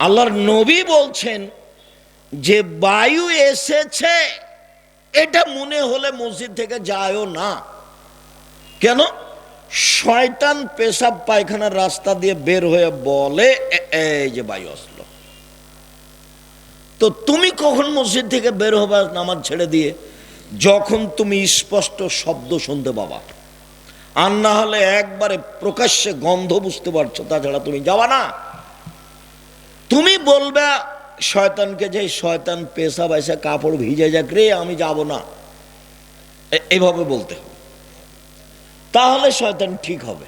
আল্লাহর নবী বলছেন যে বায়ু এসেছে, এটা মনে হলে মসজিদ থেকে যায়ও না। কেন? শয়তান পেশাব পায়খানার রাস্তা দিয়ে বের হয়ে বলে এই যে বায়ু আসলো। তো তুমি কখন মসজিদ থেকে বের হবে নামাজ ছেড়ে দিয়ে? যখন তুমি স্পষ্ট শব্দ শুনতে পাবা। আর না হলে একবারে প্রকাশ্যে গন্ধ বুঝতে পারছ, তাছাড়া তুমি যাবা না। তুমি বলবে, শয়তানকে যে শয়তান পেশা বাইসা কাপড় ভিজে যাক রে, আমি যাব না। এভাবে বলতে হবে। তাহলে শয়তান ঠিক হবে।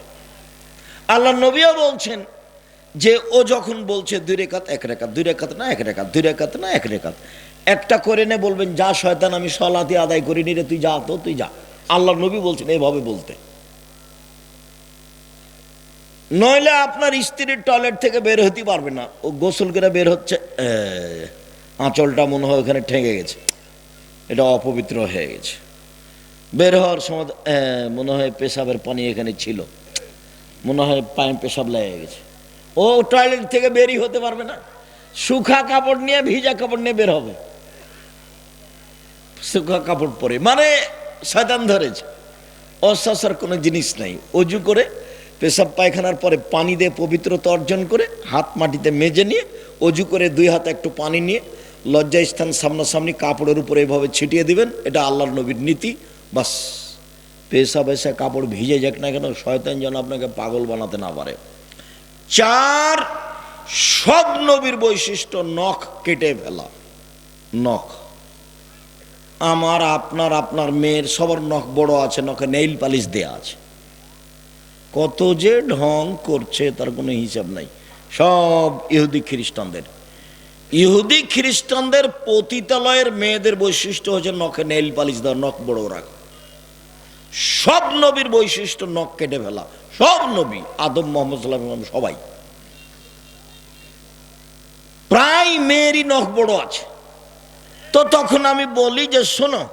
আল্লাহ নবীও বলছেন যে, ও যখন বলছে দুই রেখাত, এক রেখাত, দুই রেখাত না, এক রেখাত, দুই রেখাত না, এক রেখাত, একটা করে নে বলবেন, যা শয়তান, আমি সলাতি আদায় করিনি রে, তুই যা তো, তুই যা। আল্লাহ নবী বলছেন এভাবে বলতে। নইলে আপনার স্ত্রীর টয়লেট থেকে বের হতে পারবে না। ও গোসল করে বের হচ্ছে আঁচলটা মনে হয় ওখানে ঠেঙে গেছে। এটা অপবিত্র হয়ে গেছে। বের হওয়ার সময় মনে হয় পেশাবের পানি এখানে ছিল। মনে হয় পায়ে পেশাব লেগে গেছে। ও টয়লেট থেকে বেরই হতে পারবে না। শুখা কাপড় নিয়ে, ভিজা কাপড় নিয়ে বের হবে। শুখা কাপড় পরে। মানে শয়তান ধরেছে। অশ্বাসার কোনো জিনিস নাই। অজু করে পেশাব পায়খানার পরে পানি দিয়ে পবিত্রতা অর্জন করে হাত মাটিতে মেজে নিয়ে, অজু করে দুই হাতে একটু পানি নিয়ে লজ্জা স্থান সামনাসামনি কাপড়ের উপরে এভাবে ছিটিয়ে দিবেন। এটা আল্লাহর নবীর নীতি। বাস, পেশাব এসে কাপড় ভিজে যাক না কেন, শয়তান যেন আপনাকে পাগল বানাতে না পারে। চার, সব নবীর বৈশিষ্ট্য, নখ কেটে ফেলা। নখ। আমার, আপনার আপনার মেয়ের সবার নখ বড় আছে, নখে নেইল পালিশ দেয়া আছে। কত যে ঢং করছে, তার কোনো হিসাব নাই। সব ইহুদি খ্রিস্টানদের। ইহুদি খ্রিস্টানদের পতিতালয়ের মেয়েদের বৈশিষ্ট্য হচ্ছে নখে নেইল পালিশ দেওয়া, নখ বড় রাখা সব নবীর বৈশিষ্ট্য নখ কেটে ফেলা। সব নবী, আদম, মোহাম্মদ সাল্লাম সবাই। প্রায় মেয়েরই নখ বড় আছে। তো তখন আমি বলি যে, শোনো,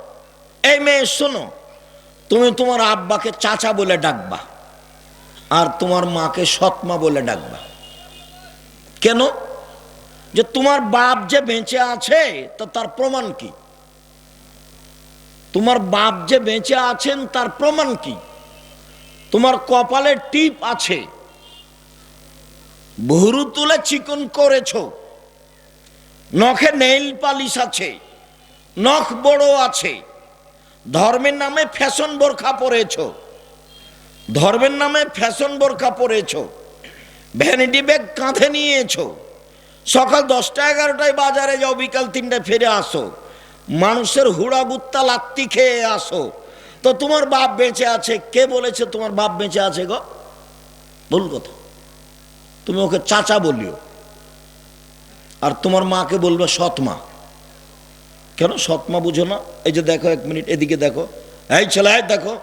এই মেয়ে, শোনো, তুমি তোমার আব্বাকে চাচা বলে ডাকবা। আর তোমার মাকে সৎমা বলে ডাকবা। কেন? যে তোমার বাপ যে বেঁচে আছে, তো তার প্রমাণ কি? তোমার বাপ যে বেঁচে আছেন, তার প্রমাণ কি? তোমার কপালে টিপ আছে। ভুরু তুলে চিকন করেছ। নখে নেইল পালিশ আছে। নখ বড় আছে। ধর্মের নামে ফ্যাশন বোরখা পরেছ। ধর্মের নামে ফ্যাশন বোরখা পরেছ, ভ্যানিটি ব্যাগ কাঁধে নিয়েছ, সকাল দশটা এগারোটায় বাজারে যাও, বিকাল তিনটায় ফিরে আসো, মানুষের হুড়া গুত্তা লাত্তি খেয়ে আসো। তো তোমার বাপ বেঁচে আছে, কে বলেছে তোমার বাপ বেঁচে আছে গো? ভুল কথা। তুমি ওকে চাচা বলিও। আর তোমার মাকে বলবে সৎ মা কেন সৎ মা বুঝো না? এই যে দেখো, এক মিনিট, এদিকে দেখো। এই ছেলে দেখো।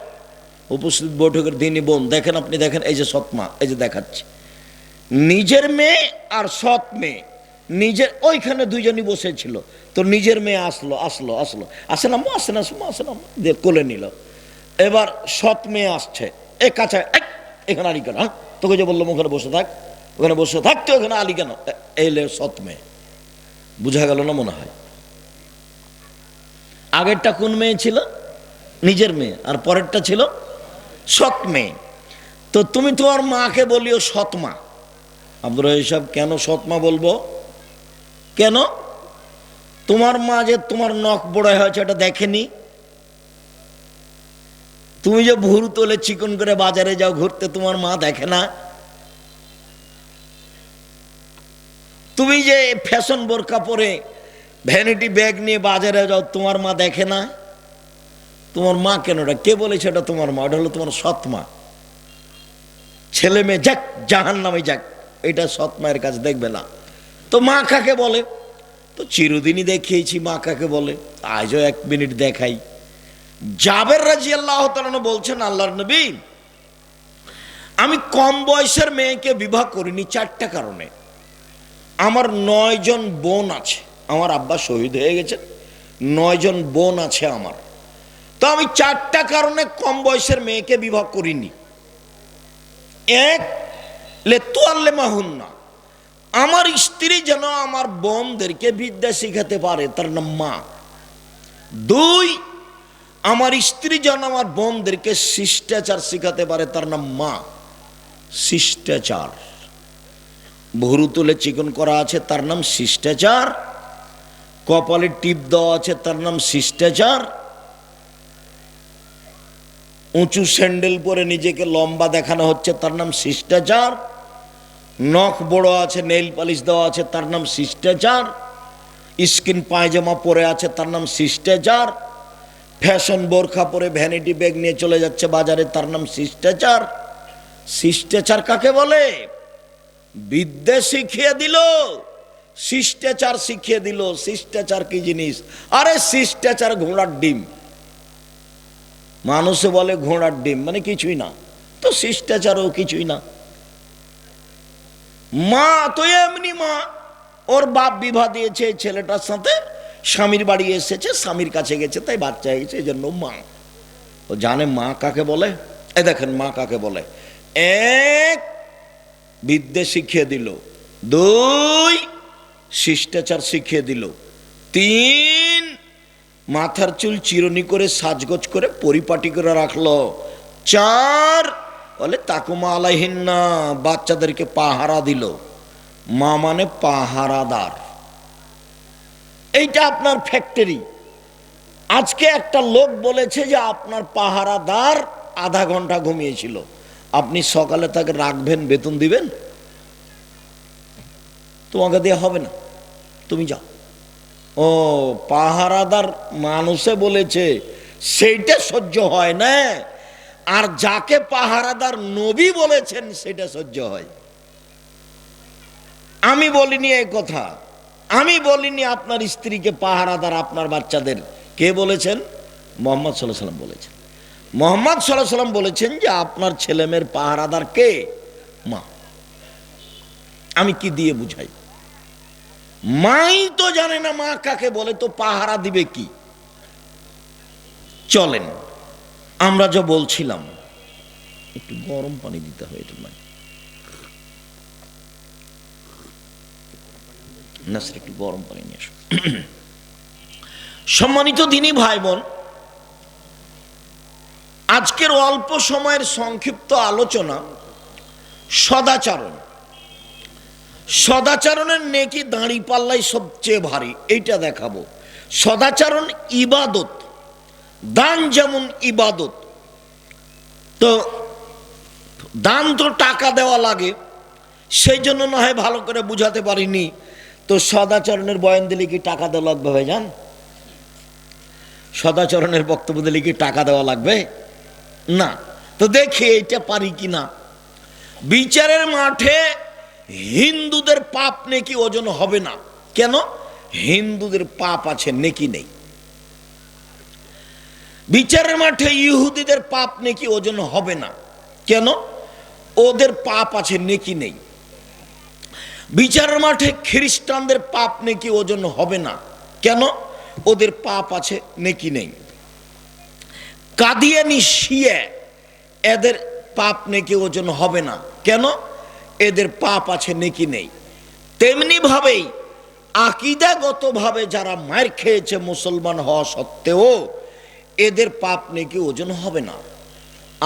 উপস্থিত বৈঠকের দিনই বোন, দেখেন আপনি, দেখেন, এই যে সৎ মা এই যে দেখাচ্ছি। নিজের মেয়ে আর সৎ মেয়ে, নিজের, ওইখানে দুইজনই বসেছিল। তো নিজের মেয়ে আসলো আসলো আসলো। আসে না আসে না সুমা আসে না কোলে নিল। এবার সৎ মেয়ে আসছে, এ কাছে এখানে আলি কেন হ্যাঁ? তোকে যে বললাম, ওখানে বসে থাক, ওখানে বসে থাকতে ওখানে আলি কেন? এলে সৎ মেয়ে। বুঝা গেল না মনে হয়? আগেরটা কোন মেয়ে ছিল? নিজের মেয়ে, আর পরেরটা ছিল? সৎ মেয়ে তো তুমি তোমার মাকে বলিও সৎ মা আব্দুর সাহেব, কেন সৎ মা বলব? কেন? তোমার মা যে তোমার নখ বড় হয়েছে এটা দেখেনি? তুমি যে ভুরু তোলে চিকন করে বাজারে যাও, ঘুরতে তোমার মা দেখে না? তুমি যে ফ্যাশন বোরকা পরে ভ্যানিটি ব্যাগ নিয়ে বাজারে যাও, তোমার মা দেখে না? তোমার মা কেন? ওটা কে বলেছে এটা তোমার মা? ওটা হলো তোমার সৎ মা। ছেলে মেয়ে যাক জাহান নামে যাক, এটা সৎ মায়ের কাছে দেখবে না। তো মা কাকে বলে? তো চিরদিনই দেখিয়েছি মা কাকে বলে। আজও এক মিনিট দেখাই। জাবের রাজি আল্লাহ বলছেন, আল্লাহর নবী, আমি কম বয়সের মেয়েকে বিবাহ করিনি চারটা কারণে। আমার নয়জন বোন আছে। আমার আব্বা শহীদ হয়ে গেছেন। নয়জন বোন আছে আমার। তো আমি চারটা কারণে কম বয়সের মেয়েকে বিবাহ করিনি। এক, লে তোয়াল্লে মাহুন্না আমার স্ত্রী যেন আমার বোনদেরকে বিদ্যা শিখাতে পারে, তার নাম মা। দুই, আমার স্ত্রী যেন আমার বোনদেরকে শিষ্টাচার শিখাতে পারে, তার নাম মা। শিষ্টাচার। ভুরু তুলে চিকন করা আছে, তার নাম শিষ্টাচার। কপালে টিপ দেওয়া আছে, তার নাম শিষ্টাচার। উঁচু স্যান্ডেল পরে নিজেকে লম্বা দেখানো হচ্ছে, তার নাম শিষ্টাচার। নখ বড় আছে, নেইল পালিশ দেওয়া আছে, তার নাম শিষ্টাচার। স্কিন পায়জামা পরে আছে, তার নাম শিষ্টাচার। ফ্যাশন বোরখা পরে ভ্যানিটি ব্যাগ নিয়ে চলে যাচ্ছে বাজারে, তার নাম শিষ্টাচার। শিষ্টাচার কাকে বলে? বিদ্যে শিখিয়ে দিল, শিষ্টাচার শিখিয়ে দিল। শিষ্টাচার কি জিনিস? আরে শিষ্টাচার ঘোড়ার ডিম। মানুষে বলে ঘোড়ার ডিম মানে কিছুই না। তো শিষ্টাচারও কিছুই না। মা তো এমনি মা। ওর বাপ বিবাহ দিয়েছে ছেলেটার সাথে, স্বামীর বাড়ি এসেছে, স্বামীর কাছে গেছে, তাই বাচ্চা হয়েছে এই জন্য মা। ও জানে মা কাকে বলে? এ দেখেন মা কাকে বলে। এক বিদ্যে শিখিয়ে দিল। দুই শিষ্টাচার শিখিয়ে দিল। তিন মাথার চুল চিরনি করে সাজগোজ করে পরিপাটি করে রাখল। চার, বলে তাকুমা আলাইহিন না বাচ্চাদেরকে পাহারা দিল। মা মানে পাহারাদার। এইটা আপনার ফ্যাক্টরি। আজকে একটা লোক বলেছে যে আপনার পাহারাদার আধা ঘণ্টা ঘুমিয়েছিল। আপনি সকালে তাকে রাখবেন, বেতন দিবেন? তোমাকে দেওয়া হবে না। তুমি যাও। ও পাহারাদার মানুষে বলেছে, সেইটা সহ্য হয় না। আর যাকে পাহারাদার নবী বলেছেন সেটা সহ্য হয়। আমি বলিনি এই কথা। আমি বলিনি আপনার স্ত্রীকে পাহারাদার, আপনার বাচ্চাদের। কে বলেছেন? মোহাম্মদ সাল্লাহ সাল্লাম বলেছেন। মোহাম্মদ সাল্লাহ সাল্লাম বলেছেন যে, আপনার ছেলেমেয়ের পাহারাদার কে? মা। আমি কি দিয়ে বুঝাই? মাই তো জানে না মা কাকে বলে, তো পাহারা দিবে কি? চলেন, আমরা যা বলছিলাম, একটু গরম পানি দিতে হয় এটা নয় না স্যার, একটু গরম পানি নিয়ে আসো সম্মানিত দিনী ভাই বোন আজকের অল্প সময়ের সংক্ষিপ্ত আলোচনা সদাচরণ। সদাচরণের নেকি দাঁড়ি পাল্লাই সবচেয়ে ভারী, এইটা দেখাবো। সদাচরণ ইবাদত, দান যেমন ইবাদত। তো দান তো টাকা দেওয়া লাগে, সেই জন্য না হয় ভালো করে বুঝাতে পারিনি। তো সদাচরণের বয়ান দিলে কি টাকা দেওয়া লাগবে ভাই জান সদাচরণের বক্তব্য দিলে কি টাকা দেওয়া লাগবে? না। তো দেখি এইটা পারি কি না বিচারের মাঠে হিন্দুদের পাপ নেকি ওজন হবে না। কেন? হিন্দুদের পাপ আছে, নেকি নেই। বিচারের মাঠে ইহুদিদের পাপ নেকি ওজন হবে না। কেন? ওদের পাপ আছে, নেকি নেই। বিচারের মাঠে খ্রিস্টানদের পাপ নেকি ওজন হবে না। কেন? ওদের পাপ আছে, নেকি নেই। কাদিয়ানি শিয়ে, এদের পাপ নেকি ওজন হবে না। কেন? এদের পাপ আছে, নেকি নেই। তেমনি ভাবেই আকিদাগতভাবে যারা মার খেয়েছে মুসলমান হওয়া সত্ত্বেও, এদের পাপ নেকি ওজন হবে না।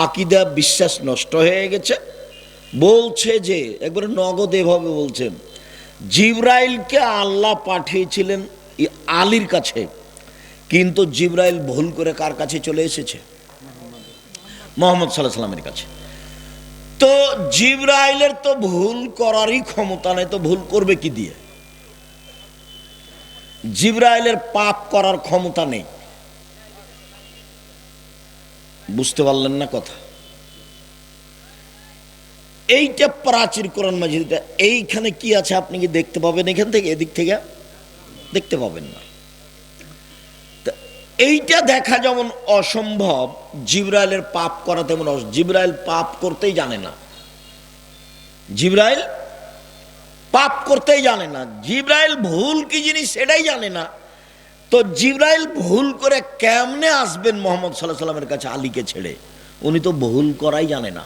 আকিদা বিশ্বাস নষ্ট হয়ে গেছে। বলছে যে, একবারে নগদ এভাবে বলছেন জিব্রাইলকে আল্লাহ পাঠিয়েছিলেন আলীর কাছে, কিন্তু জিব্রাইল ভুল করে কার কাছে চলে এসেছে? মোহাম্মদ সাল্লাহ সাল্লামের কাছে। তো জিব্রাইলের তো ভুল করারই ক্ষমতা নেই, তো ভুল করবে কি দিয়ে? জিব্রাইলের পাপ করার ক্ষমতা নেই। বুঝতে পারলেন না কথা? এইটা প্রাচীর কোরআন মাজিদটা, এইখানে কি আছে আপনি কি দেখতে পাবেন এখান থেকে, এদিক থেকে? দেখতে পাবেন না। এইটা দেখা যেমন অসম্ভব, জিব্রাইলের পাপ করা তেমন জিব্রাইল পাপ করতেই জানে না। জিব্রাইল পাপ করতেই জানে না। জিব্রাইল ভুল কি জিনিস সেটাই জানে না। তো জিব্রাইল ভুল করে কেমনে আসবেন মোহাম্মদ সাল্লাহ সাল্লামের কাছে আলীকে ছেড়ে? উনি তো ভুল করাই জানে না।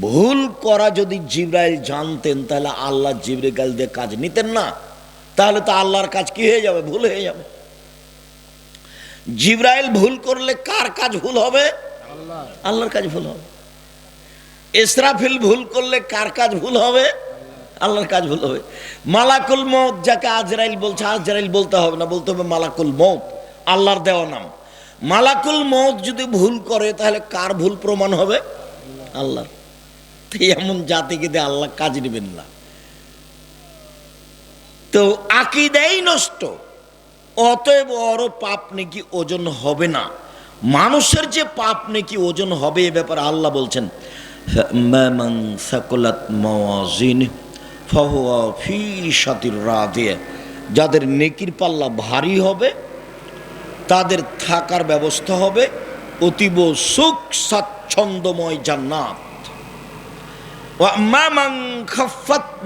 ভুল করা যদি জিব্রাইল জানতেন, তাহলে আল্লাহ জিব্রাইল দিয়ে কাজ নিতেন না। তাহলে তো আল্লাহর কাজ কি হয়ে যাবে? ভুল হয়ে যাবে। জিব্রাইল ভুল করলে কার কাজ ভুল হবে? আল্লাহর কাজ ভুল হবে। ইসরাফিল ভুল করলে কার কাজ ভুল হবে? আল্লাহর কাজ ভুল হবে। মালাকুল মৌত যাকে আজরাইল বলছে, আজরাইল বলতে হবে না, বলতে হবে মালাকুল মৌত আল্লাহর দেওয়া নাম। মালাকুল মৌত যদি ভুল করে, তাহলে কার ভুল প্রমাণ হবে? আল্লাহর। এমন জাতিকে দিয়ে আল্লাহ কাজ নেবেন না। তো আকিদাই নষ্ট। অতএব ওর পাপ নাকি ওজন হবে না। মানুষের যে পাপ নাকি ওজন হবে এ ব্যাপারে আল্লাহ বলছেন যাদের নেকির পাল্লা ভারী হবে, তাদের থাকার ব্যবস্থা হবে, অতীব সুখ স্বাচ্ছন্দ্যময় জান্নাত।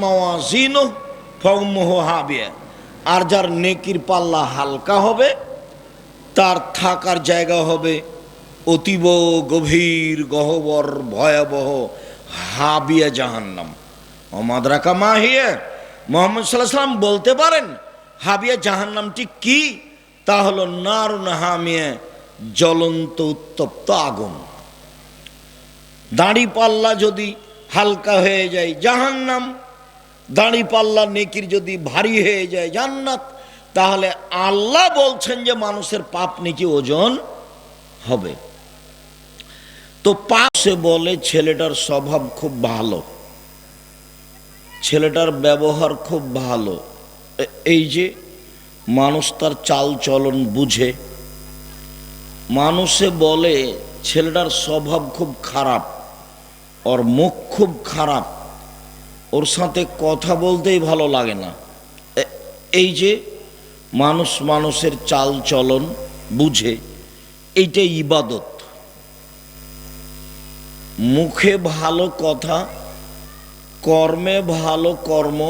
মাওয়াজিন হাবিয়া। আর যার নেকির পাল্লা হালকা হবে, তার থাকার জায়গা হবে অতীব গভীর, গহবর, ভয়াবহ হাবিয়া জাহান্নাম। অমাদরাকা মাহিয়া। মোহাম্মদ সাল্লাম বলতে পারেন, হাবিয়া জাহান্নামটি কি? তা হলো নারুন হামিয়া জ্বলন্ত উত্তপ্ত আগুন। দাড়ি পাল্লা যদি হালকা হয়ে যায়, জাহান্নাম দাড়ি পাল্লা নেকির যদি ভারী হয়ে যায় জান্নাত, তাহলে আল্লাহ বলছেন যে মানুষের পাপ নেকি ওজন হবে। তো পাপ সে বলে ছেলেটার স্বভাব খুব ভালো। ছেলেটার ব্যবহার খুব ভালো। এই যে মানুষ তার চাল চলন বুঝে। মানুষে বলে ছেলেটার স্বভাব খুব খারাপ, ওর মুখ খুব খারাপ। ওর সাথে কথা বলতেই ভালো লাগে না। এই যে মানুষ মানুষের চাল চলন বুঝে এইটা ইবাদত। মুখে ভালো কথা, কর্মে ভালো কর্ম,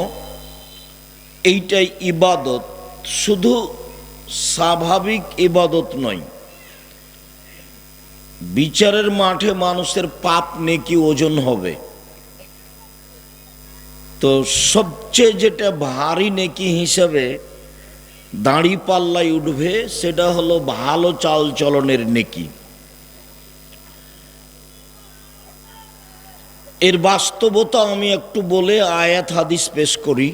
এইটাই ইবাদত। শুধু স্বাভাবিক ইবাদত নয়, বিচারের মাঠে মানুষের পাপ নেকি ওজন হবে। তো সবচেয়ে যেটা ভারী নেকি হিসাবে দাঁড়ি পাল্লায় উঠবে, সেটা হলো ভালো চাল চলনের নেকি। এর বাস্তবতা আমি একটু বলে আয়াত হাদিস পেশ করি।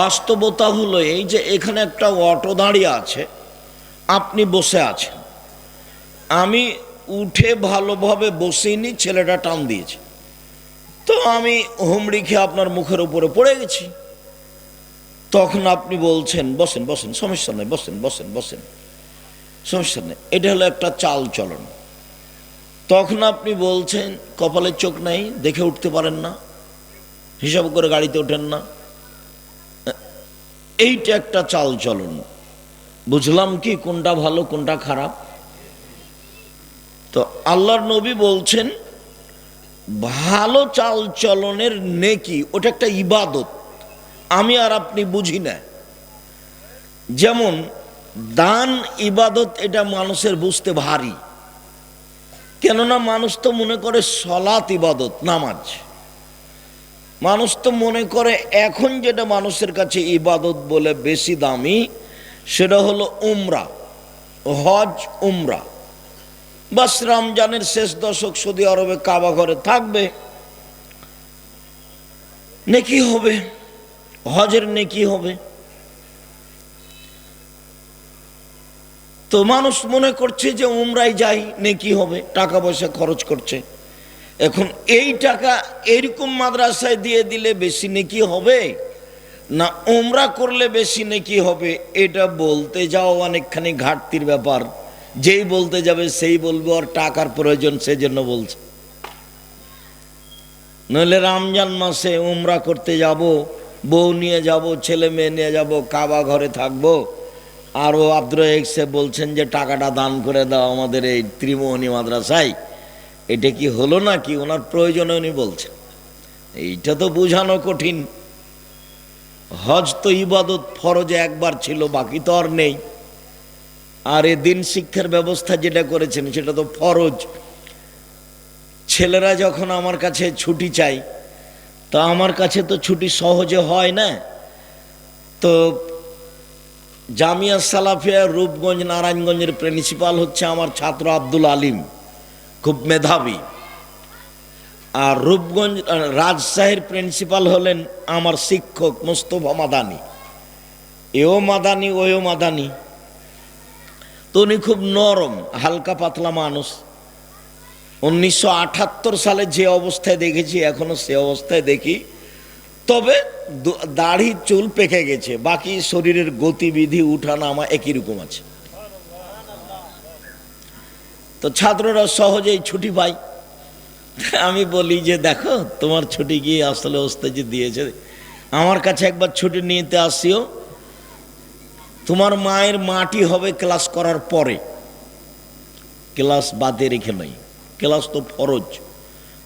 বাস্তবতা হলো এই যে এখানে একটা অটো দাঁড়িয়ে আছে, আপনি বসে আছেন। আমি উঠে ভালোভাবে বসিনি, ছেলেটা টান দিয়েছে। তো আমি হুমড়ি খেয়ে আপনার মুখের উপরে পড়ে গেছি। তখন আপনি বলছেন, বসেন বসেন, সমস্যা নেই, বসেন বসেন বসেন। সমস্যা নেই, এটা হলো একটা চাল চলন। তখন আপনি বলছেন কপালের চোখ নাই, দেখে উঠতে পারেন না, হিসাব করে গাড়িতে ওঠেন না। এইটা একটা চাল চলন। বুঝলাম কি কোনটা ভালো, কোনটা খারাপ? তো আল্লাহর নবী বলছেন ভালো চাল চলনের নেকি, ওটা একটা ইবাদত। আমি আর আপনি বুঝি না। যেমন, দান, ইবাদত, এটা মানুষের বুঝতে ভারী। কেননা মানুষ তো মনে করে সলাত ইবাদত, নামাজ। মানুষ তো মনে করে এখন যেটা মানুষের কাছে ইবাদত বলে বেশি দামি, সেটা হলো উমরা, হজ উমরা। বাস রমজানের শেষ দশক সৌদি আরবে কাবা ঘরে থাকবে। নেকি হবে, হজের নেকি হবে। তো মানুষ মনে করছে যে উমরাই যাই, নেকি হবে, টাকা পয়সা খরচ করছে। এখন এই টাকা এইরকম মাদ্রাসায় দিয়ে দিলে বেশি নেকি হবে? না উমরা করলে বেশি নেকি হবে? এটা বলতে যাও অনেকখানি ঘাটতির ব্যাপার। যেই বলতে যাবে সেই বলবে, ওর টাকার প্রয়োজন সেজন্য বলছে। নইলে রমজান মাসে উমরা করতে যাব, বউ নিয়ে যাব, ছেলে মেয়ে নিয়ে যাব, কাবা ঘরে থাকব। আর ও এক্সে বলছেন যে, টাকাটা দান করে দাও আমাদের এই ত্রিমোহনী মাদ্রাসায়। এটা কি হলো না কি ওনার প্রয়োজনে উনি বলছেন। এইটা তো বোঝানো কঠিন। হজ তো ইবাদত ফরজে একবার ছিল, বাকি তো আর নেই। আর এ দিন শিক্ষার ব্যবস্থা যেটা করেছেন, সেটা তো ফরজ। ছেলেরা যখন আমার কাছে ছুটি চাই তা আমার কাছে তো ছুটি সহজে হয় না। তো জামিয়া সালাফিয়া রূপগঞ্জ নারায়ণগঞ্জের প্রিন্সিপাল হচ্ছে আমার ছাত্র আব্দুল আলিম, খুব মেধাবী। আর রূপগঞ্জ রাজশাহীর প্রিন্সিপাল হলেন আমার শিক্ষক মোস্তফা মাদানি। এও মাদানি ওও মাদানি। তো উনি খুব নরম, হালকা পাতলা মানুষ। উনিশশো আটাত্তর সালে যে অবস্থায় দেখেছি, এখনও সে অবস্থায় দেখি। তবে দাড়ি, চুল পেকে গেছে, বাকি শরীরের গতিবিধি উঠা নামা একই রকম আছে। তো ছাত্ররা সহজেই ছুটি পায়। আমি বলি যে, দেখো, তোমার ছুটি গিয়ে আসলে ওস্তাজি দিয়েছে। আমার কাছে একবার ছুটি নিতে আসিও তোমার মায়ের মাটি হবে ক্লাস করার পরে। ক্লাস বাদে রেখে নই। ক্লাস তো ফরজ।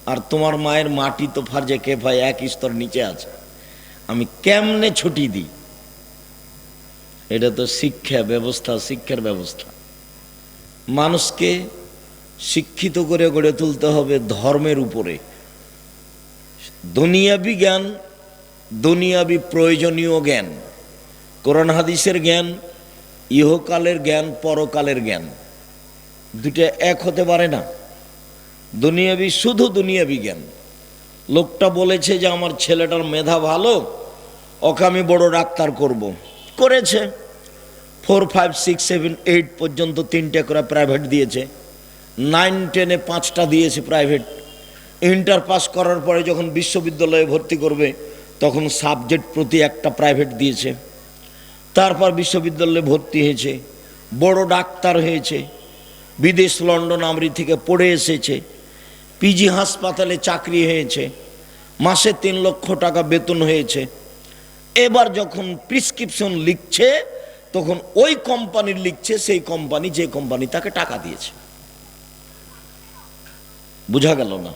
আর তোমার মায়ের মাটি তো ফার্জে ভাই এক স্তর নিচে আছে। আমি কেমনে ছুটি দিই? এটা তো শিক্ষা ব্যবস্থা, শিক্ষার ব্যবস্থা। মানুষকে শিক্ষিত করে গড়ে তুলতে হবে ধর্মের উপরে। দুনিয়াবি জ্ঞান, দুনিয়াবি প্রয়োজনীয় জ্ঞান। কোরআন হাদিসের জ্ঞান, ইহকালের জ্ঞান, পরকালের জ্ঞান। দুটো এক হতে পারে না। দুনিয়াবি শুধু দুনিয়াবি জ্ঞান। লোকটা বলেছে যে আমার ছেলেটার মেধা ভালো, ওকে আমি বড় ডাক্তার করব। করেছে। Four, five, six, seven, eight পর্যন্ত তিনটে করে প্রাইভেট দিয়েছে। নাইন, টেনে পাঁচটা দিয়েছে প্রাইভেট। ইন্টার পাস করার পরে যখন বিশ্ববিদ্যালয়ে ভর্তি করবে, তখন সাবজেক্ট প্রতি একটা প্রাইভেট দিয়েছে। তারপর বিশ্ববিদ্যালয়ে ভর্তি হয়েছে। বড় ডাক্তার হয়েছে। বিদেশ লন্ডন আমরি থেকে পড়ে এসেছে। পিজি হাসপাতালে চাকরি হয়েছে। মাসে তিন লক্ষ টাকা বেতন হয়েছে। এবার যখন প্রিসক্রিপশন লিখছে, তখন ওই কোম্পানির লিখছে, সেই কোম্পানি যে কোম্পানি তাকে টাকা দিয়েছে। বোঝা গেল না?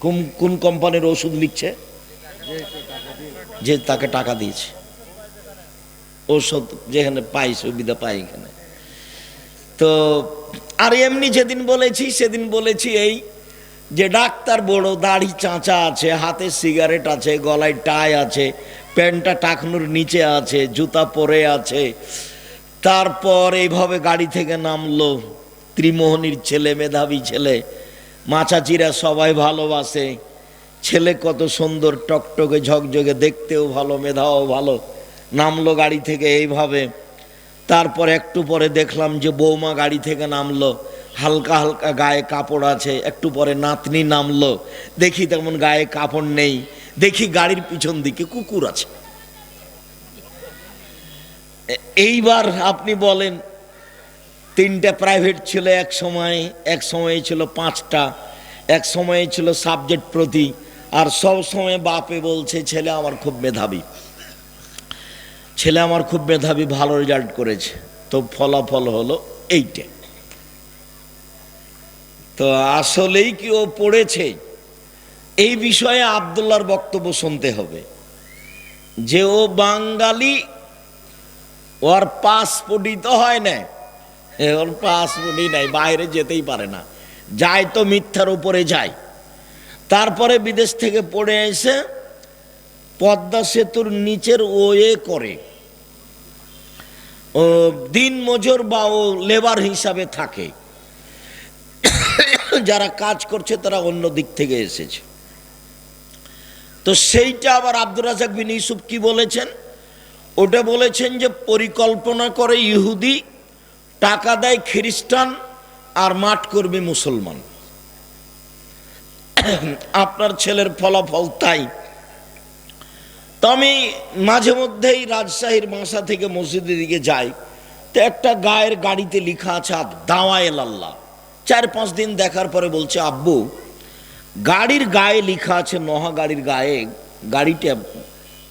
কোন কোন কোম্পানির ওষুধ লিখছে? যে তাকে টাকা দিয়েছে। ওষুধ যেখানে পাই, সুবিধা পাই এখানে। তো, আর এমনি যেদিন বলেছি, সেদিন বলেছি এই যে ডাক্তার বড়, দাড়ি চাঁচা আছে, হাতে সিগারেট আছে, গলায় টাই আছে, প্যান্টটা টাকনুর নিচে আছে, জুতা পরে আছে। তারপর এইভাবে গাড়ি থেকে নামলো, ত্রিমোহনীর ছেলে, মেধাবী ছেলে মাচাচিরা সবাই ভালোবাসে। ছেলে কত সুন্দর, টকটকে, ঝকঝকে, দেখতেও ভালো, মেধাও ভালো। নামলো গাড়ি থেকে এইভাবে। তারপর একটু পরে দেখলাম যে বৌমা গাড়ি থেকে নামলো। হালকা হালকা গায়ে কাপড় আছে, একটু পরে নাতনি নামলো। দেখি তেমন গায়ে কাপড় নেই। দেখি গাড়ির পিছন দিকে কুকুর আছে। এইবার আপনি বলেন, তিনটা প্রাইভেট ছিল এক সময় এক সময় ছিল পাঁচটা, এক সময় ছিল সাবজেক্ট প্রতি, আর সব সময় বাপে বলছে, ছেলে আমার খুব মেধাবী। ছেলে আমার খুব মেধাবী, ভালো রেজাল্ট করেছে। তো ফলাফল হলো এইটা। তো আসলেই কি ও পড়েছে? এই বিষয়ে আবদুল্লার বক্তব্য শুনতে হবে। যে ও বাঙালি, ওর পাসপোর্টই তো হয় না। ওর পাসপোর্টই নাই, বাইরে যেতেই পারে না। যায় তো মিথ্যার উপরে যায়। তারপরে বিদেশ থেকে পড়ে এসে পদ্মা সেতুর নিচের ওয়ে করে। ও, দিন মজুর বা ও লেবার হিসাবে থাকে। যারা কাজ করছে তারা অন্য দিক থেকে এসেছে। তো সেইটা আবার আব্দুর রাজাক বিন ইউসুফ কি বলেছেন? ওটা বলেছেন যে, পরিকল্পনা করে ইহুদি টাকা দেয় খ্রিস্টান আর মাঠ করবে মুসলমান। আপনার ছেলের ফলাফল তাই। তো আমি মাঝে মধ্যেই রাজশাহীর বাসা থেকে মসজিদের দিকে যাই। তো একটা গায়ের গাড়িতে লেখা আছে দাওয়ায়েল আল্লাহ চার পাঁচ দিন দেখার পরে বলছে, আব্বু, গাড়ির গায়ে লেখা আছে নহা গাড়ির গায়ে, গাড়িটা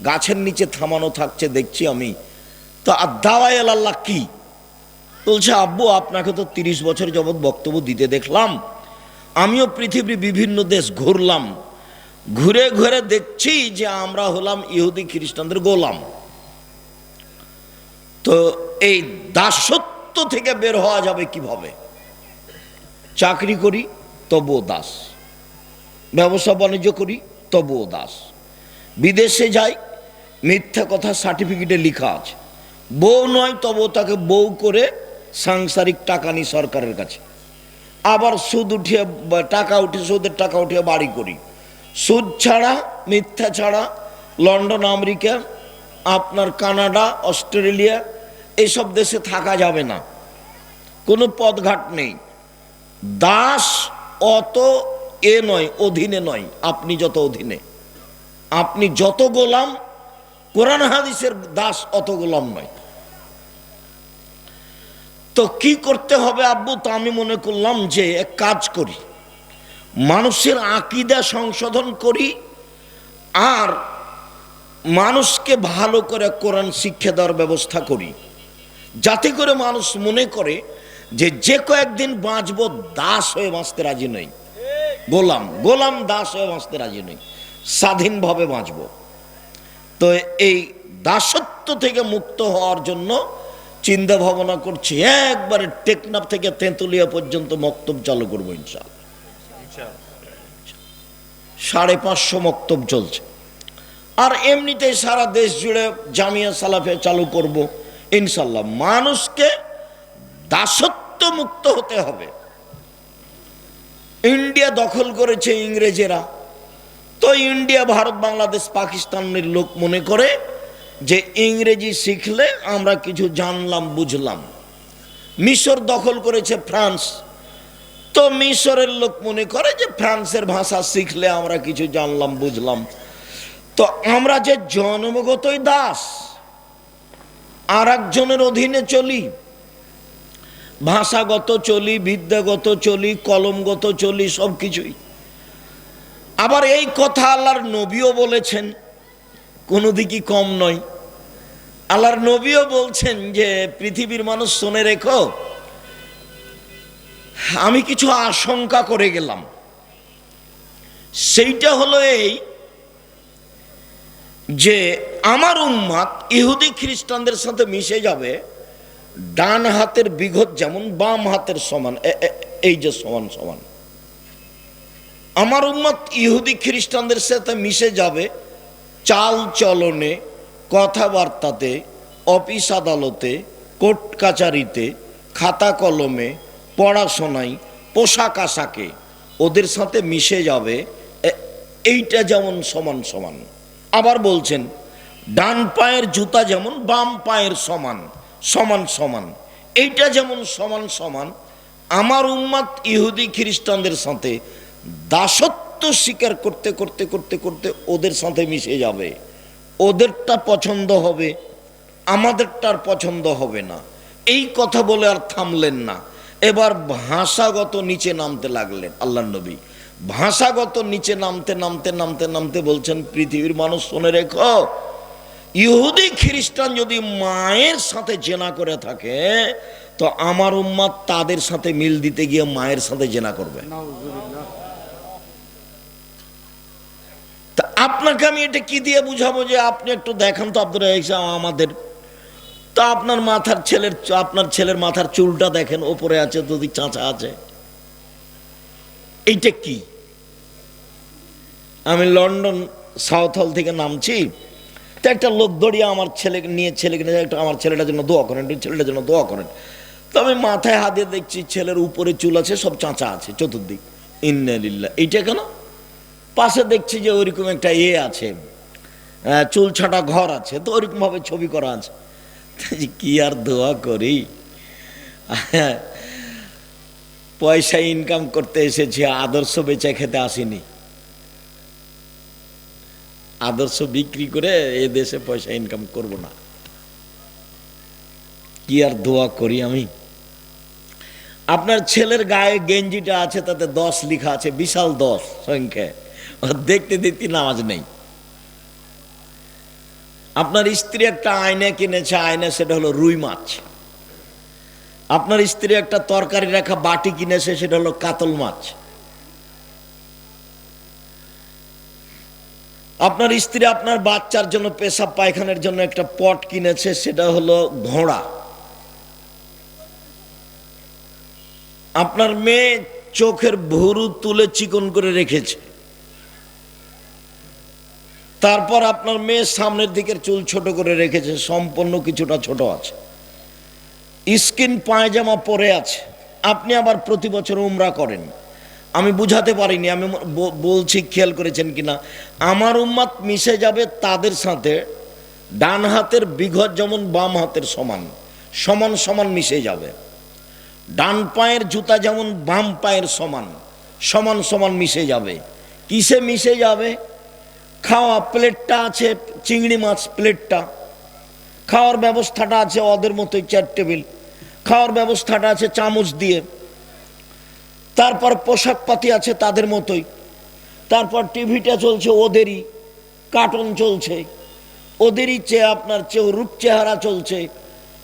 গাছের নিচে থামানো থাকছে, দেখছি আমি। তো দাওয়ায়েল আল্লাহ কি? বলছে, আব্বু, আপনাকে তো তিরিশ বছর যাবৎ বক্তব্য দিতে দেখলাম। আমিও পৃথিবীর বিভিন্ন দেশ ঘুরলাম। ঘুরে ঘুরে দেখছি যে আমরা হলাম ইহুদি খ্রিস্টানদের গোলাম। তো এই দাসত্ব থেকে বের হওয়া যাবে কীভাবে? চাকরি করি, তবুও দাস। ব্যবসা বাণিজ্য করি, তবুও দাস। বিদেশে যাই, মিথ্যা কথা সার্টিফিকেটে লেখা আছে। বউ নয়, তবুও তাকে বউ করে সাংসারিক টাকা নিই সরকারের কাছে। আবার সুদ উঠিয়ে টাকা উঠে সুদের টাকা উঠিয়ে বাড়ি করি। সুদ ছাড়া, মিথ্যা ছাড়া, লন্ডন, আমেরিকা, আপনার কানাডা, অস্ট্রেলিয়া এইসব দেশে থাকা যাবে না। কোনো পদঘাট নেই। দাস অত এ নয়, অধীনে নয়, আপনি যত অধীনে। আপনি যত গোলাম, কোরআন হাদিসের দাস অত গোলাম নয়। তো কি করতে হবে আব্বু? তো আমি মনে করলাম যে, এক কাজ করি। মানুষের আকিদা সংশোধন করি আর মানুষকে ভালো করে কোরআন শিক্ষা দেওয়ার ব্যবস্থা করি। যাতে করে মানুষ মনে করে যে যে কয়েকদিন বাঁচব, দাস হয়ে বাঁচতে রাজি নই। গোলাম গোলাম, দাস হয়ে বাঁচতে রাজি নই। স্বাধীনভাবে বাঁচব। তো এই দাসত্ব থেকে মুক্ত হওয়ার জন্য চিন্তা ভাবনা করছি, একবারে টেকনাফ থেকে তেঁতুলিয়া পর্যন্ত মক্তব চালু করব ইনশাল সাড়ে পাঁচশো মক্তব চলছে। আর এমনিতেই সারা দেশ জুড়ে জামিয়া সালাফে চালু করব, ইনশাল্লাহ। মানুষকে দাসত্ব মুক্ত হতে হবে। ইন্ডিয়া দখল করেছে ইংরেজেরা। তো ইন্ডিয়া, ভারত, বাংলাদেশ, পাকিস্তানের লোক মনে করে যে ইংরেজি শিখলে আমরা কিছু জানলাম, বুঝলাম। মিশর দখল করেছে ফ্রান্স। তো মিশরের লোক মনে করে যে ফ্রান্সের ভাষা শিখলে আমরা কিছু জানলাম, বুঝলাম। তো আমরা যে জন্মগতই দাস আর একজনের অধীনে চলি, ভাষাগত চলি, বিদ্যাগত চলি, কলমগত চলি, সব কিছুই। আবার এই কথা আল্লাহর নবীও বলেছেন, কোনো দিকই কম নয়। আল্লাহর নবীও বলছেন যে, পৃথিবীর মানুষ শুনে রেখো আমি কিছু আশঙ্কা করে গেলাম। সেইটা হলো এই যে আমার উন্মাদ ইহুদি খ্রিস্টানদের সাথে মিশে যাবে, ডান হাতের বিঘত যেমন, বাম হাতের সমান এই যে সমান সমান। আমার উন্মাদ ইহুদি খ্রিস্টানদের সাথে মিশে যাবে চাল চলনে, কথাবার্তাতে, অফিস আদালতে, কোর্ট কাচারিতে, খাতা কলমে পড়াশোনায়, পোশাক আশাকে ওদের সাথে মিশে যাবে এইটা যেমন সমান সমান। আবার বলছেন, ডান পায়ের জুতা যেমন বাম পায়ের সমান সমান সমান। এইটা যেমন সমান সমান, আমার উম্মাদ ইহুদি খ্রিস্টানদের সাথে দাসত্ব স্বীকার করতে করতে করতে করতে ওদের সাথে মিশে যাবে। ওদেরটা পছন্দ হবে, আমাদেরটার পছন্দ হবে না। এই কথা বলে আর থামলেন না। এবার ভাষাগত নিচে নামতে লাগলেন আল্লাহ নবী। ভাষাগত নিচে নামতে নামতে নামতে নামতে বলছেন, পৃথিবীর মানুষ শুনে রেখো। ইহুদি, খ্রিস্টান যদি মায়ের সাথে জেনা করে থাকে, তো আমার উম্মাদ তাদের সাথে মিল দিতে গিয়ে মায়ের সাথে জেনা করবে। তা আপনাকে আমি এটা কি দিয়ে বুঝাবো যে আপনি একটু দেখান তো আব্দুল আমাদের তা আপনার মাথার ছেলের আপনার ছেলের মাথার চুলটা দেখেন, ওপরে আছে, যদি চাঁচা আছে। এইটা কি? আমি লন্ডন সাউথ হল থেকে নামছি, তো একটা লোক দড়িয়ে আমার ছেলেকে নিয়ে ছেলেকে নিয়ে একটু আমার ছেলেটার জন্য দোয়া করেন ছেলেটার জন্য দোয়া করেন। তো আমি মাথায় হাত দেখছি ছেলের উপরে চুল আছে, সব চাঁচা আছে, চতুর্দিক। ইন্নালিল্লা এইটা কেন? পাশে দেখছি যে ওইরকম একটা ইয়ে আছে চুল ছাটা ঘর আছে, তো ওইরকম ভাবে ছবি করা আছে। কি আর দোয়া করি? পয়সা ইনকাম করতে এসেছি, আদর্শ বেচে খেতে আসিনি। আদর্শ বিক্রি করে এ দেশে পয়সা ইনকাম করব না। কি আর দোয়া করি আমি? আপনার ছেলের গায়ে গেঞ্জিটা আছে, তাতে দশ লিখা আছে, বিশাল দশ সংখ্যায়। ও দেখতে দেখতে নামাজ নেই। আপনার স্ত্রী একটা আয়না কিনেছে, আয়না সেটা হলো রুই মাছ। আপনার স্ত্রী একটা তরকারি রাখা বাটি কিনেছে, সেটা হলো কাতল মাছ। আপনার স্ত্রী আপনার বাচ্চার জন্য পেশাব পায়খানার জন্য একটা পট কিনেছে, সেটা হলো ঘোড়া। আপনার মেয়ে চোখের ভুরু তুলে চিকন করে রেখেছে। তারপর আপনার মেয়ে সামনের দিকের চুল ছোট করে রেখেছে, সম্পূর্ণ কিছুটা ছোট আছে। স্কিন পায়জামা পরে আছে। আপনি আবার প্রতি বছর উমরা করেন। আমি বুঝাতে পারিনি, আমি বলছি, খেয়াল করেছেন কিনা? আমার উম্মাত মিশে যাবে তাদের সাথে, ডান হাতের বিঘত যেমন বাম হাতের সমান সমান সমান মিশে যাবে। ডান পায়ের জুতা যেমন বাম পায়ের সমান সমান সমান মিশে যাবে। কিসে মিশে যাবে? খাওয়া প্লেটটা আছে, চিংড়ি মাছ প্লেটটা। খাওয়ার ব্যবস্থাটা আছে ওদের মতোই চেয়ার টেবিল। খাওয়ার ব্যবস্থাটা আছে চামচ দিয়ে। তারপর পোশাক পাতি আছে তাদের মতোই। তারপর টিভিটা চলছে ওদেরই। কার্টুন চলছে। ওদেরই চেয়ে আপনার চেয়ে রূপ চেহারা চলছে।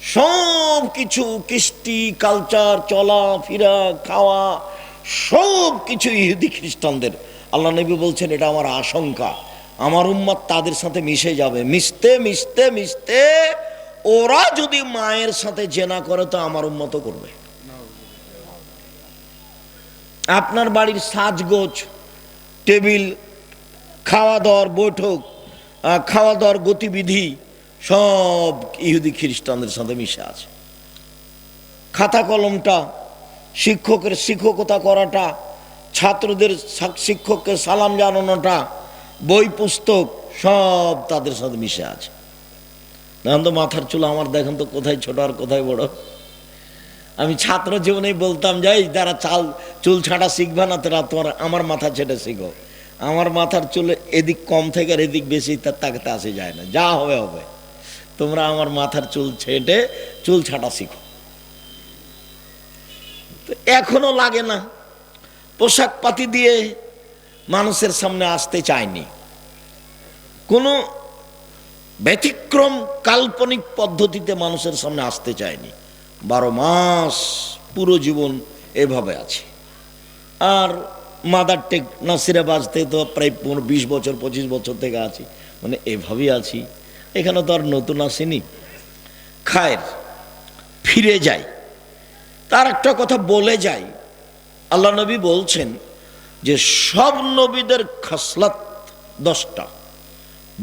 সব কিছু, কৃষ্টি, কালচার, চলা, ফিরা, খাওয়া, সব কিছু ইহুদি খ্রিস্টানদের। আল্লাহ নবী বলছেন, এটা আমার আশঙ্কা। আমার উম্মত তাদের সাথে মিশে যাবে। মিশতে মিশতে মিশতে ওরা যদি মায়ের সাথে জেনা করে, তো আমার উন্মত করবে। আপনার বাড়ির সাজগোজ, টেবিল খাওয়া দাওয়ার বৈঠক খাওয়া দাওয়ার গতিবিধি, সব ইহুদি খ্রিস্টানদের সাথে মিশে আছে। খাতা কলমটা, শিক্ষকের শিক্ষকতা করাটা, ছাত্রদের শিক্ষককে সালাম জানানোটা বই পুস্তক সব তাদের সাথে মিশে আছে। দেখেন তো মাথার চুল আমার, দেখেন তো কোথায় ছোট আর কোথায় বড়। আমি ছাত্র জীবনেই বলতাম, যাই, যারা চাল, চুল ছাঁটা শিখবে না, তারা তোমার, আমার মাথা ছেটে শিখো। আমার মাথার চুল এদিক কম থেকে আর এদিক বেশি, তার তাকাতে আসে যায় না। যা হবে হবে। তোমরা আমার মাথার চুল ছেটে চুল ছাঁটা শিখো। এখনও লাগে না। পোশাক পাতি দিয়ে মানুষের সামনে আসতে চায়নি। কোনো ব্যতিক্রম কাল্পনিক পদ্ধতিতে মানুষের সামনে আসতে চায়নি। বারো মাস পুরো জীবন এভাবে আছে। আর মাদার টেক নাসিরা বাজতে তো প্রায় পনেরো, বিশ বছর, পঁচিশ বছর থেকে আছি। মানে এভাবেই আছি। এখানে তো আর নতুন আসেনি। খায়ের, ফিরে যাই। তার একটা কথা বলে যাই। আল্লাহ নবী বলছেন যে সব নবীদের খাসলাত দশটা,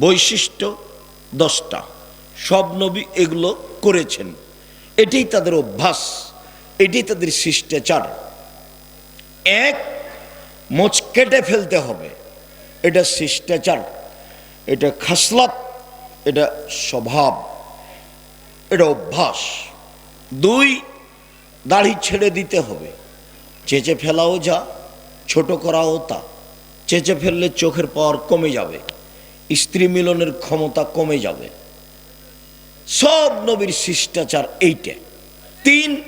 বৈশিষ্ট্য দশটা, সব নবী এগুলো করেছেন। এটাই তাদের অভ্যাস, এটাই তাদের শিষ্টাচার। এক, মোচ কেটে ফেলতে হবে। এটা শিষ্টাচার, এটা খাসলাত, এটা স্বভাব, এটা অভ্যাস। দুই, দাড়ি ছেড়ে দিতে হবে। চেঁচে ফেলাও যা ছোট করাও তা। চেঁচে ফেললে চোখের পাওয়ার কমে যাবে। স্ত্রী মিলনের ক্ষমতা কমে যাবে। সব নবীর শিষ্টাচার এইটা। তিন,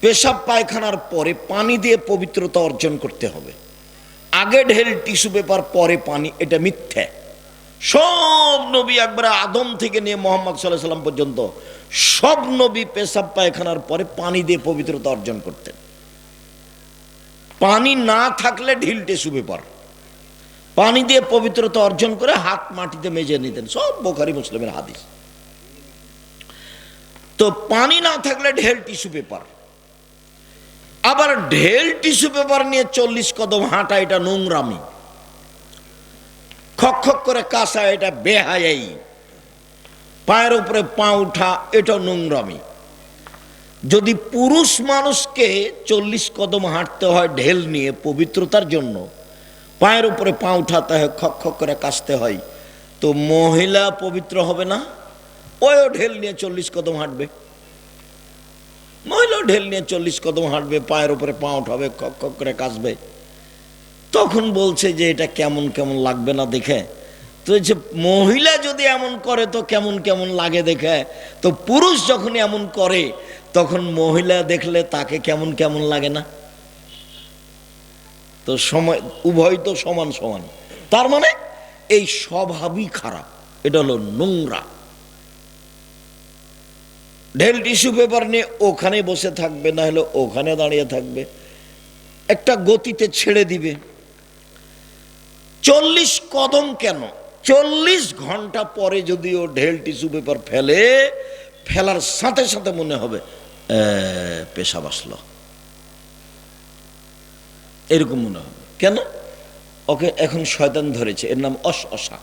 পেশাব পায়খানার পরে পানি দিয়ে পবিত্রতা অর্জন করতে হবে। আগে ঢেল টিস্যু পেপার, পরে পানি, এটা মিথ্যে। সব নবী একবারে আদম থেকে নিয়ে মোহাম্মদ সাল্লাহ সাল্লাম পর্যন্ত সব নবী পেশাব পায়খানার পরে পানি দিয়ে পবিত্রতা অর্জন করতেন। পানি না থাকলে ঢিল টিস্যু পেপার পানি দিয়ে পবিত্রতা অর্জন করে হাত মাটিতে মেজে নিতেন। সব বোখারি মুসলিমের হাদিস। তো পানি না থাকলে ঢেল টিস্যু পেপার আবার ঢেল টিস্যু পেপার নিয়ে চল্লিশ কদম হাঁটা, এটা নোংরামি। খক খক করে কাঁসা, এটা বেহায়াই পায়ের উপরে পা উঠা এটা নোংরামি। যদি পুরুষ মানুষকে চল্লিশ কদম হাঁটতে হয় ঢেল নিয়ে পবিত্রতার জন্য, পায়ের উপরে পা উঠাতে হয়, খক খক করে কাশতে হয়, তো মহিলা পবিত্র হবে না? ওও ঢেল নিয়ে চল্লিশ কদম হাঁটবে। মহিলাও ঢেল নিয়ে চল্লিশ কদম হাঁটবে, পায়ের উপরে পা উঠাবে, খক খক করে কাশবে তখন বলছে যে এটা কেমন কেমন লাগবে না দেখে। তো যে মহিলা যদি এমন করে, তো কেমন কেমন লাগে দেখে। তো পুরুষ যখন এমন করে তখন মহিলা দেখলে তাকে কেমন কেমন লাগে না? তো সময়, উভয় তো সমান সমান। তার মানে এই স্বভাবই খারাপ। এটা হলো নোংরা। ঢেল টিস্যু পেপার নিয়ে ওখানে বসে থাকবে, না হলে ওখানে দাঁড়িয়ে থাকবে। একটা গতিতে ছেড়ে দিবে। চল্লিশ কদম কেন? চল্লিশ ঘণ্টা পরে যদি ও ঢেল টিস্যু পেপার ফেলে, ফেলার সাথে সাথে মনে হবে "এ, পেশাব আসলো। এরকম মনে হবে। কেন? ওকে এখন শয়তান ধরেছে। এর নাম অস অসা